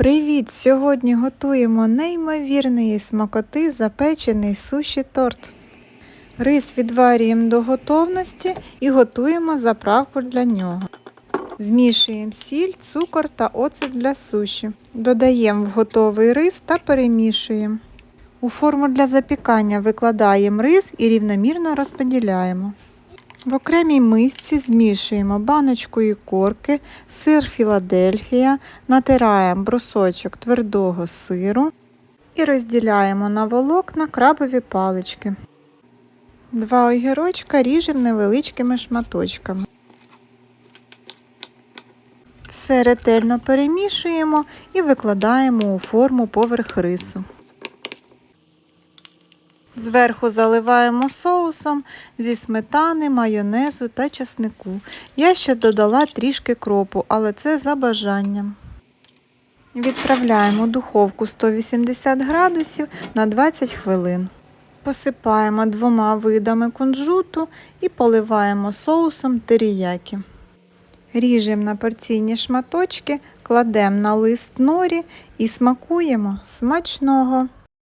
Привіт! Сьогодні готуємо неймовірної смакоти запечений суші торт. Рис відварюємо до готовності і готуємо заправку для нього. Змішуємо сіль, цукор та оцет для суші. Додаємо в готовий рис та перемішуємо. У форму для запікання викладаємо рис і рівномірно розподіляємо. В окремій мисці змішуємо баночку і корки, сир Філадельфія, натираємо брусочок твердого сиру і розділяємо на волокна крабові палички. Два огірочка ріжемо невеличкими шматочками. Все ретельно перемішуємо і викладаємо у форму поверх рису. Зверху заливаємо соусом зі сметани, майонезу та часнику. Я ще додала трішки кропу, але це за бажанням. Відправляємо духовку 180 градусів на 20 хвилин. Посипаємо двома видами кунжуту і поливаємо соусом теріякі. Ріжемо на порційні шматочки, кладемо на лист норі і смакуємо смачного.